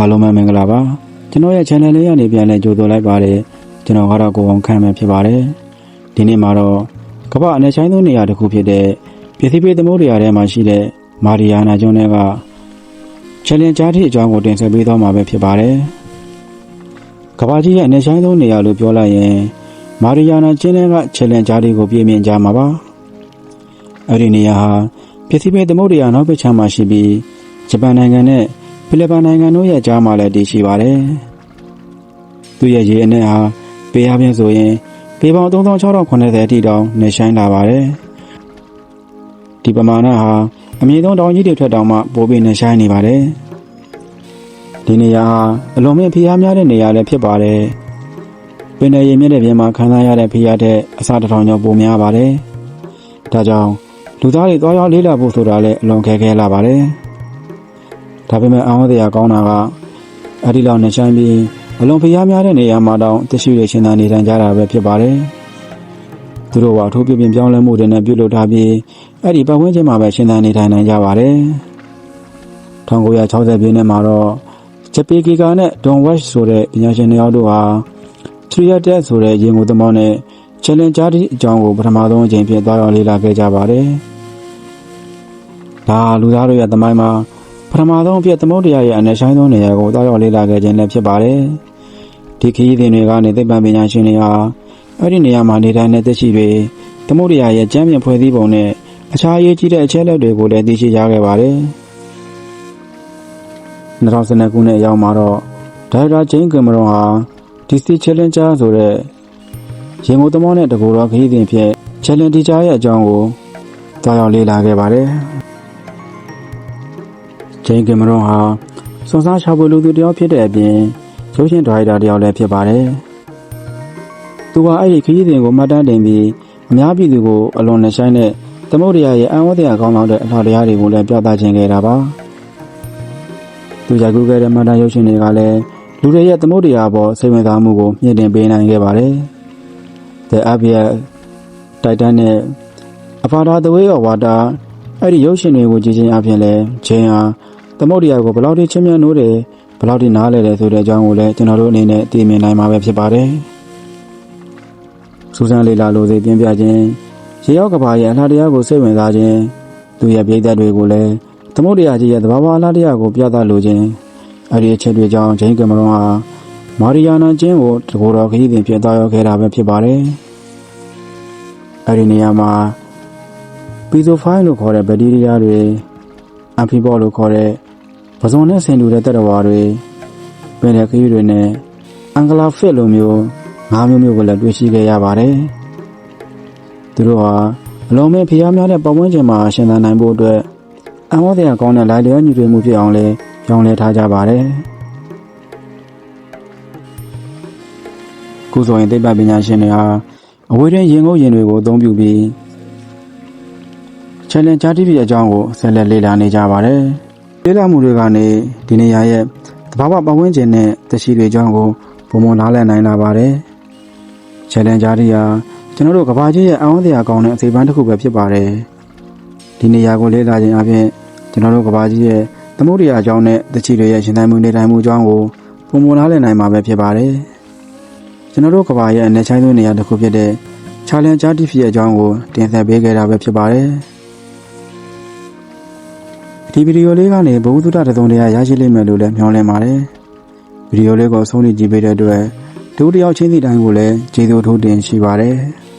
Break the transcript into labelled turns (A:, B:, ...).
A: အားလုံးပဲမင်္ဂလာပါကျွန်တော်ရဲ့ channel လေးကနေပြန်လဲကြိုဆိုလိုက်ပါတယ်ကျွန်တော်ကတော့ကိုအောင်ခန့်မှဖြစ်ပါတယ်ဒီနေ့မှာတော့ကမ္ဘာအနေချိုင်းသောနေရာတစ်ခုဖြစ်တဲ့ပြည်စီပေးသမုဒ္ဒရာထဲမှာရှိတဲ့မာရီယာနာကျွန်းတွေက challenge ကြားတိအကြောင်းကိုတင်ဆက်ပေးသွားမှာပဲဖြစ်ပါတယ်ကမ္ဘာကြီးရဲ့အနေချိုင်းသောနေရာလို့ပြောလိုက်ရင်မာရီယာနာကျွန်းတွေက challenge ကြားတိကိုပြည့်မြင်ကြမှာပါအဲ့ဒီနေရာဟာပြည်စီပေးသမုဒ္ဒရာနောက်ဘက်ခြမ်းမှာရှိပြီးဂျပန်နိုင်ငံနဲ့ ဖိလစ်ပိုင်နိုင်ငံတို့ရဲ့ကြားမှာလည်းတည်ရှိပါတယ်။သူ့ရဲ့ရေအနဲ့ဟာပေရပြင်းဆိုရင်ပေပေါင်း3680အထိတောင်နေဆိုင်လာပါတယ်။ဒီပမာဏဟာအမြင့်ဆုံးတောင်ကြီးတွေထက်တောင်မှပိုပြီးနေဆိုင်နေပါတယ်။ဒီနေရာဟာအလွန်မြင့်ဖိအားများတဲ့နေရာလည်းဖြစ်ပါတယ်။ပင်လယ်ရေမြင့်တဲ့ပြင်မှာခံစားရတဲ့ဖိအားတဲ့အစတစ်ထောင်ကျော်ပိုများပါတယ်။ဒါကြောင့်လူသားတွေသွားရောက်လေးလာဖို့ဆိုတာလည်းအလွန်ခဲခဲလာပါတယ်။ ဒါပေမဲ့အောင်းတရားကောင်းတာကအဲ့ဒီလောက်နေဆိုင်ပြီးအလုံးဖျားများတဲ့နေရာမှာတောင်တရှိရရှင်သာနေထိုင်ကြတာပဲဖြစ်ပါတယ်။သူတို့ကအထူးပြပြပြောင်းလဲမှုတွေနဲ့ပြုလုပ်ထားပြီးအဲ့ဒီပတ်ဝန်းကျင်မှာပဲရှင်သာနေထိုင်နိုင်ကြပါတယ်။1960ပြည့်နှစ်မှာတော့ဂျပီကီကာနဲ့ဒွန်ဝက်ဆိုတဲ့ပညာရှင်တွေတို့ဟာထရီယက်တက်ဆိုတဲ့ရေငုံသမောနဲ့ challenge ကြားတဲ့အကြောင်းကိုပထမဆုံးအကြိမ်ဖြစ်သွားရောက်လေ့လာခဲ့ကြပါတယ်။ဒါလူသားတို့ရဲ့သမိုင်းမှာ ပထမဆုံးအဖြစ်သမုဒ္ဒရာရဲ့အနေဆိုင်သောနေရာကိုတောက်ရောက်လေ့လာခဲ့ခြင်းလည်းဖြစ်ပါတယ်။ဒီခရီးသည်တွေကနေသိပ္ပံပညာရှင်တွေဟာအဲ့ဒီနေရာမှာနေထိုင်တဲ့သက်ရှိတွေသမုဒ္ဒရာရဲ့ကျမ်းပြင်ဖွဲ့စည်းပုံနဲ့အခြားအရေးကြီးတဲ့အချက်အလက်တွေကိုလည်းသိရှိရခဲ့ပါတယ်။2019ခုနှစ်အရောက်မှာတော့ဒါရိုက်တာဂျိန်းကင်မရွန်ဟာ DC Challenger ဆိုတဲ့ရင်ကုန်သမောနဲ့တကူတော်ခရီးသည်ဖြစ် Challenge Teacher ရဲ့အကြောင်းကိုတောက်ရောက်လေ့လာခဲ့ပါတယ်။ ဂျိန်းကင်မရွန်ဟာစွန်စားရှာဖွေလူသူတစ်ယောက်ဖြစ်တဲ့အပြင်ရုပ်ရှင်ဒါရိုက်တာတစ်ယောက်လည်းဖြစ်ပါတယ်။သူကအဲ့ဒီခရီးစဉ်ကိုမှတ်တမ်းတင်ပြီးအများပြည်သူကိုအလွန်နဲ့ဆိုင်တဲ့သမုဒ္ဒရာရဲ့အံ့ဩတရားကောင်းတဲ့အထောက်တရားတွေကိုလည်းပြသခြင်းခဲ့တာပါ။သူရိုက်ကူးခဲ့တဲ့မှတ်တမ်းရုပ်ရှင်တွေကလည်းလူတွေရဲ့သမုဒ္ဒရာပေါ်စိတ်ဝင်စားမှုကိုမြင့်တင်ပေးနိုင်ခဲ့ပါတယ်။ The Abyss, Titanic, Avatar: The Way of Water အဲ့ဒီရုပ်ရှင်တွေကိုကြည့်ခြင်းအပြင်လည်းဂျင်းဟာသမုဒ္ဒရာကိုဘယ်လောက်ထိချင်းမြတ်နိုးတယ်ဘယ်လောက်ထိနားလဲတယ်ဆိုတဲ့အကြောင်းကိုလည်းကျွန်တော်တို့အနေနဲ့သိမြင်နိုင်မှာပဲဖြစ်ပါတယ်။စူဇန်လေးလာလိုစေပြင်းပြခြင်းရေရောက်ကဘာရဲ့အလားတရားကိုစိတ်ဝင်စားခြင်းသူရဲ့ပြည်သက်တွေကိုလည်းသမုဒ္ဒရာကြီးရဲ့သဘာဝအလားတရားကိုပြသလိုခြင်းအဲ့ဒီအချက်တွေကြောင့်ဂျိန်းကင်မရွန်ဟာမာရီယာနာကျင်းကိုတကူတော်ခရီးစဉ်ဖြစ်သွားရောက်ခဲ့တာပဲဖြစ်ပါတယ်။အဲ့ဒီနေရာမှာ ပီဇိုဖိုင်းလို့ခေါ်တဲ့ဘက်တီးရီးယားတွေအမ်ဖီဘောလို့ခေါ်တဲ့ပဇွန်နဲ့ဆင်တူတဲ့တက်တော်ဝါတွေပင်လယ်ခရီးတွေနဲ့အင်္ဂလာဖစ်လိုမျိုးငါးမျိုးမျိုးကိုလည်းတွေ့ရှိခဲ့ရပါတယ်။သူတို့ဟာအလုံးမဲ့ဖျားများတဲ့ပတ်ဝန်းကျင်မှာရှင်သန်နိုင်ဖို့အတွက်အံ့ဩစရာကောင်းတဲ့လိုက်လျောညီတွေမှုဖြစ်အောင်လဲပြောင်းလဲထားကြပါတယ်။ခုဆိုရင်သိပ္ပံပညာရှင်တွေဟာအဝေးတွင်ရင်ငုတ်ရင်တွေကိုအသုံးပြုပြီး challenge ကြားတိပြအကြောင်းကိုဆက်လက်လေ့လာနေကြပါတယ်။လေ့လာမှုတွေကနေဒီနေရာရဲ့သဘာဝပတ်ဝန်းကျင်နဲ့သရှိတွေအကြောင်းကိုပုံမနားလည်နိုင်လာပါတယ်။ challenge ကြားတိဟာကျွန်တော်တို့ကဘာကြီးရဲ့အံ့ဩစရာကောင်းတဲ့အစိပ်ပိုင်းတစ်ခုပဲဖြစ်ပါတယ်။ဒီနေရာကိုလေ့လာခြင်းအပြင်ကျွန်တော်တို့ကဘာကြီးရဲ့သမုဒ္ဒရာအကြောင်းနဲ့သရှိတွေရဲ့ရှင်သန်မှုနေထိုင်မှုအကြောင်းကိုပုံမနားလည်နိုင်မှာပဲဖြစ်ပါတယ်။ကျွန်တော်တို့ကဘာရဲ့အနေချိုင်းသောနေရာတစ်ခုဖြစ်တဲ့ challenge ကြားတိဖြစ်ရဲ့အကြောင်းကိုတင်ဆက်ပေးခဲ့တာပဲဖြစ်ပါတယ်။ ဒီဗီဒီယိုလေးကနေဘဝသုတတစုံတရာရရှိလိမ့်မယ်လို့လည်းမျှော်လင့်ပါတယ်။ဗီဒီယိုလေးကိုအဆုံးထိကြည့်ပေးတဲ့အတွက်ဒုတိယချင်းစီတိုင်းကိုလည်းကျေးဇူးအထူးတင်ရှိပါတယ်။